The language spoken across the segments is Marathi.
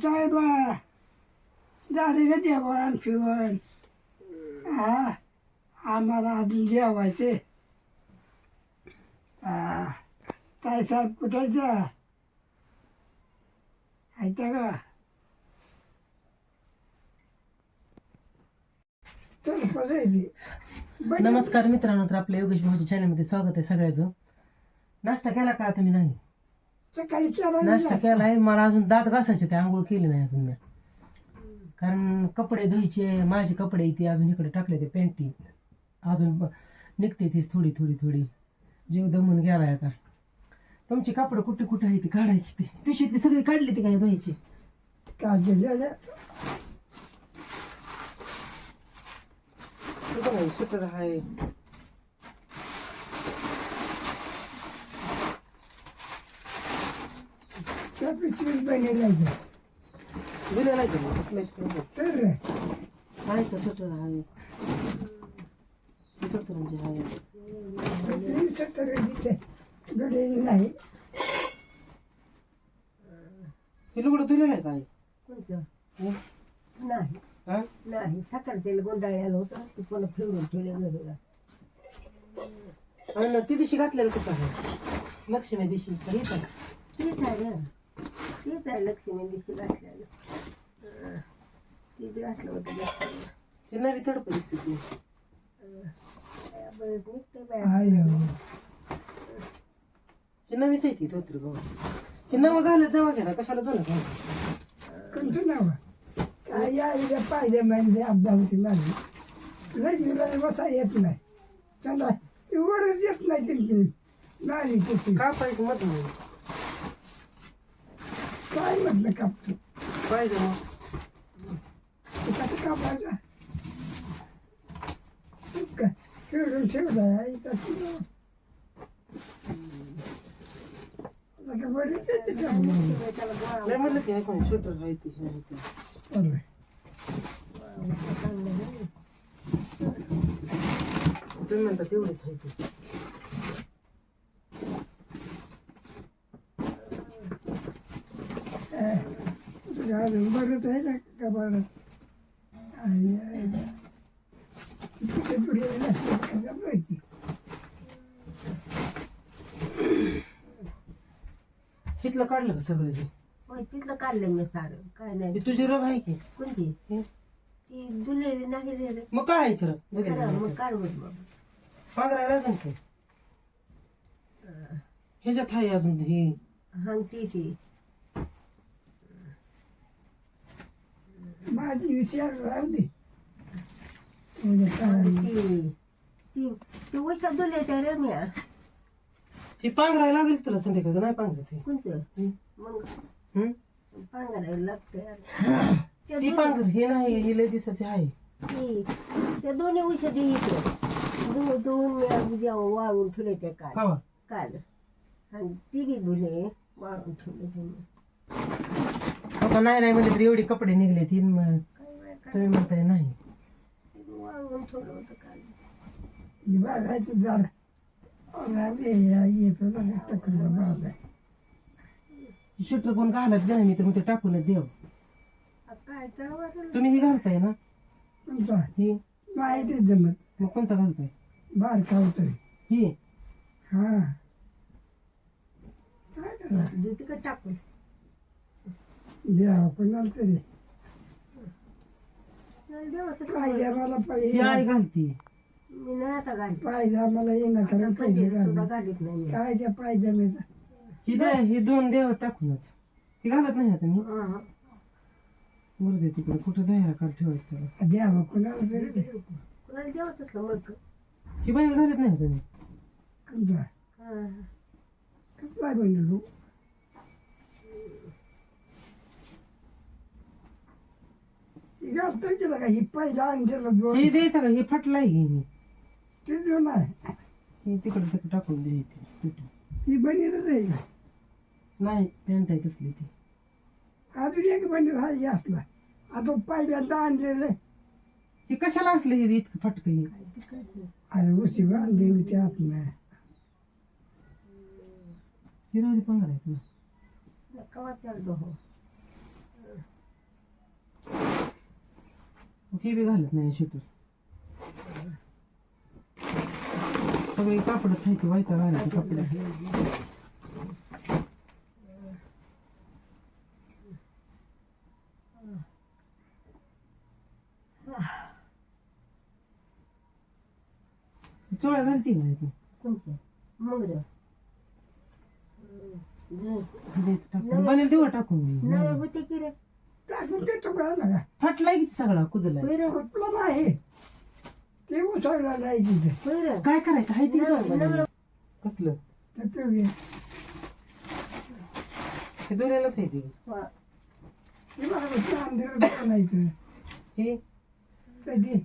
पाऊस आहे बा झाले का जेवण फिवण. हा आम्हाला अजून जेवायचे. हा काय साहेब कुठायचं आहे का चल पसायची नमस्कार मित्रांनो तर आपल्या योगेश भाऊच्या चॅनलमध्ये स्वागत आहे सगळ्याचं. नाश्ता केला का तुम्ही नाही? सकाळी केला नाश्ता केलाय मला अजून दात घासायचे ते आंघोळ केली नाही अजून मी. कारण कपडे धुयचे माझे कपडे इथे अजून इकडे टाकले ते पेंटी अजून ब- निघते तीच थोडी थोडी थोडी. जीव दमून गेलाय आता. तुमची कपडे कुठे कुठे आहे ती काढायची ती. पिशवीतली सगळी काढली ती काय धुवायची? काय केलेलं सुटर आहे. त्या पिशवीत बनेल दिलं नाही का कसलं तर रे सुटर आहे सतरंजी आहे पिशवी सत्तर गडे नाही हे लुगडं धुलेलं आहे काय कोणतं? हं? नाही हा? नाही सकाळ तेल आलं होतं ते पुन्हा फिरून ठेवले घरीला आणि ती दिवशी घातलेलं कुठं आहे लक्ष्मी दिवशी तर हेच आहे आहे ना तेच आहे लक्ष्मी दिवशी घातलेलं अं, तेच घातलं होतं. हे नवी थोडं परिस्थिती काय बरंच निघतंय बाया. आय हे नवीच आहे ती धोत्री हे नवं घालत जावा घ्या कशाला जुनं घाल कोणतं नाव काय या पाहिजे म्हणजे अपदा होती माझी लई जुलै बसा येत नाही चला वरच येत नाही तिथे नाही किती का पाहिजे मत नाही काय म्हटलं कापतो पाहिजे मग कसं कापायचा खेळून ठेवला गोळा नाही म्हणलं की कोणी शूटर आहे ती हे आहे ती. तुम्ही म्हणता तेवढीच आहे ती काय? तुझं अजून बरंच आहे ना का बरं? आई, आई. तिथे पुढे नसलं तर कसं माहिती हिथलं काढलं का सगळं हे? होय तिथलं काढलं मी सारं काय नाही. हे तुझी रग आहे की? कोणती? हे? ती दुलेली नाही रे रे मग काय आहे खरं, मग काढ बघ मग. पांघरायला लागेल की? ह्याच्यात आहे अजून ही. हांगती ती. माझी विचार राहू दे. उद्या काय? ती ती ती उशा दुले त्या रे मी हे पांघरायला लागेल तुला संध्याकाळ नाही पांघरत हे. कोणतं? मग? हं? पांघरायला लागतं त्या ती पांघर हे नाही हे लय दिसाचे आहे. ती त्या दोन्ही औषधी इथं. धुवून धुवून मी आज जेव्हा वाळून ठेवले ते काल. खावा काल. आणि ती बी धुले वाळून ठेवले तुम्ही आता नाही नाही म्हणजे तरी एवढे कपडे निघले ती मग तुम्ही म्हणताय नाही. वाळून ठेवलं होतं काल ही बघायचं जरा येतो ना टकलं बाबा शूटर कोण घालत नाही मी तर मग ते टाकूनच देव. आ, काय तर असेल तुम्ही ही घालताय ना? तुमचा ही? माहिती जमत. मग कोणचा घालताय? बारका होतोय ही? हा. काय करा तिकडे टाकून. द्यावं कोणाला तरी काय. आम्हाला ही पाहिजे आई घालती मी नाही आता घालीत पाहिजे आम्हाला येणं कारण सुद्धा. घालीत नाही मी. काय त्या पायजमेचं ही द्या ही दोन देव टाकूनच ही घालत नाही ना तुम्ही हं. मुर्दे तिकडे कुठं द्यायला कर ठेवायचं त्याला द्यावं कोणाला तरी दे. मग ही बाई घालत नाही. कसला बनलो जास्त केलं का ही पहिला आणलेलं दोन ही द्यायचं का? ही फाटलाय की ही ते दोन आहे ही तिकडे तिकडे टाकून द्यायची ही बनीरच आहे का? नाही पॅन्ट आहे तसली ती. अजून एक बनीर हा हे असला? आता पहिल्यांदा आणलेलं आहे. ही कशाला असली ही इतकं फटकं ही. अरे उशी आणली होती ही पंधरा कवा त्याला हो बी घालत नाही शूटर सगळे आहे ते वायता घालायचे कपडे. चोळ्या घालते का तू? कोणते मग द्यायचं टाकून. बनेल देऊ टाकून नवे दे. होते की रे टाकून देतो कळाला का फाटलाय किती सगळा कुजलाय? होय रे कुठलं नाही. ते आहे तिथे रे काय करायचं? हाय ते कसलं? ते पिवळे. हे दोऱ्यालाच आहे ते. वा. ते मला कसं अंधारात बनायचं हे? कधी?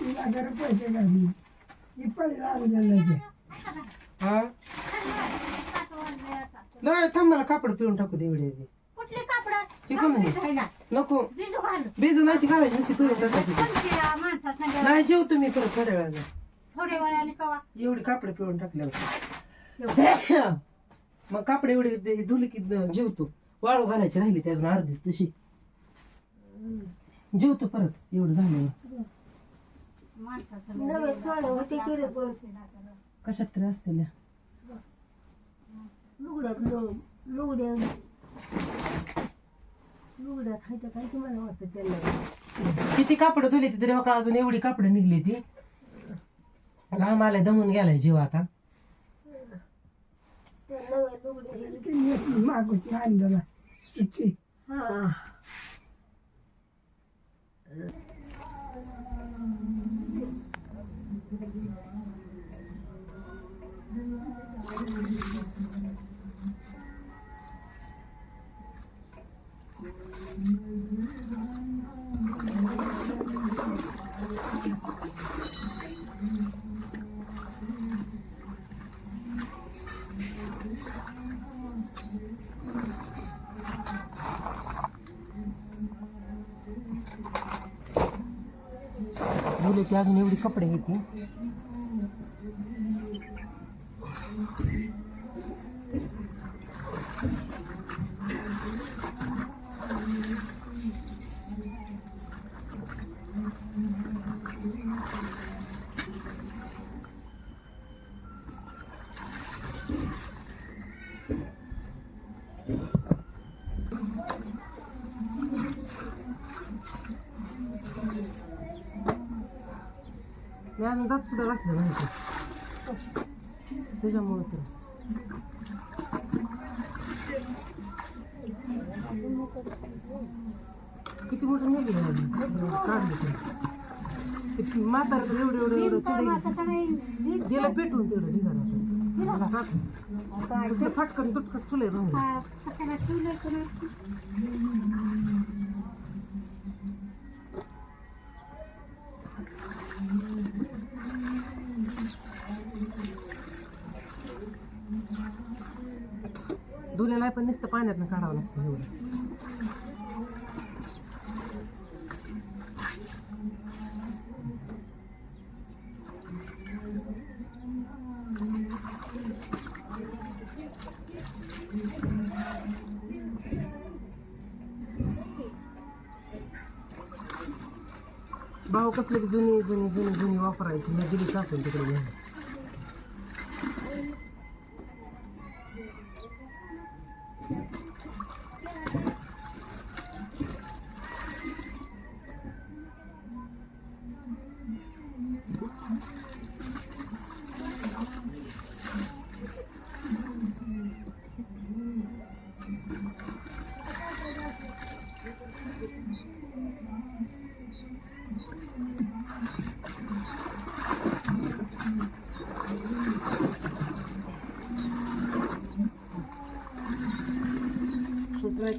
तिला घर पैसे घाली ही पहिला आलेलं आहे ते. हा? नाही थांब मला कापड पिळून टाकू दे एवढे ते कुठली कापड? हे नको. बिजू घाल. बेजू नाही ती घालायची नुसती पिळून टाकायची. कोणत्या माणसात नाही जेवतो मी परत थोड्या वेळाने. थोड्या वेळाने कवा? एवढी कापड पिळून टाकल्यावर मग कापड एवढी धुली की जेवतो. वाळू घालायची राहिली त्या अजून अर्धीच तशी. जेवतो परत एवढं झालं माणसाचं नवे थोडे होते की रे कोण कशात तरी असतेल्या लुगड्यात लु- तर काय तुम्हाला वाटतं त्यांना किती कापड धुली ती तरी का अजून एवढी कापड निघली ती. आम्हाला दमून गेलाय जीव आता. त्या नव्या लुगड्या ती नेसली मागूची सुट्टी हा. धुले की अजून एवढी कपडे येते मी अजून दात सुद्धा घासले नाही त्याच्यामुळे तर किती मोठं निघले काढले ते किती म्हातारा तर एवढं एवढं एवढं चिडे गेलं पेटवून तेवढं ढिगारा फटकन तुटकन चुले राहून दुल्याला पण नुसतं पाण्यातनं काढावं लागतं एवढं भाऊ कसले की जुनी जुनी जुनी जुनी वापरायची मी दिली टाकून तिकडे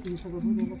你说的对。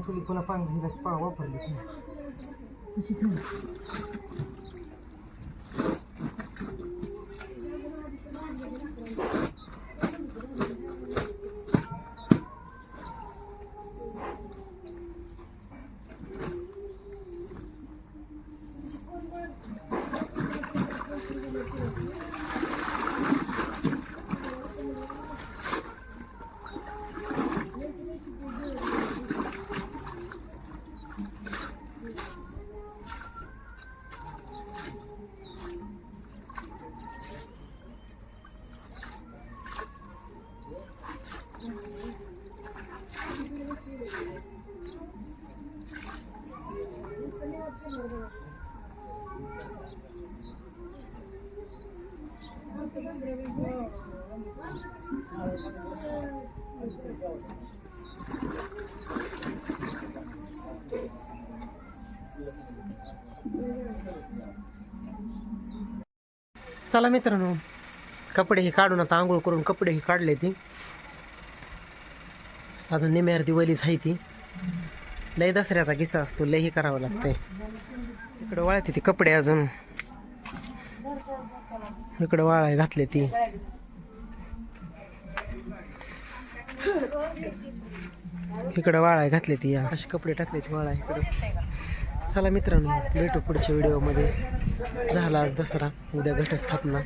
ठेवली पुन्हा पांघ हिलाच वापरलीच नाही. तशी ठेवली चला मित्रांनो कपडे हे काढून आता आंघोळ करून कपडे हे काढले ती. अजून निम्या अर्धी वलीच आहे ती. लय दसऱ्याचा किस्सा असतो लय हे करावं लागतंय. इकडं वाळते ते कपडे अजून. इकडं वाळाय घातले ती. इकडं वाळाय घातले ती या. असे कपडे टाकले ती वाळाय इकडे. चला मित्रांनो भेटू पुढच्या व्हिडिओमध्ये. झाला आज दसरा उद्या घटस्थापना.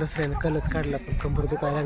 दसऱ्यानं कलच काढला पण कंबर दुखायला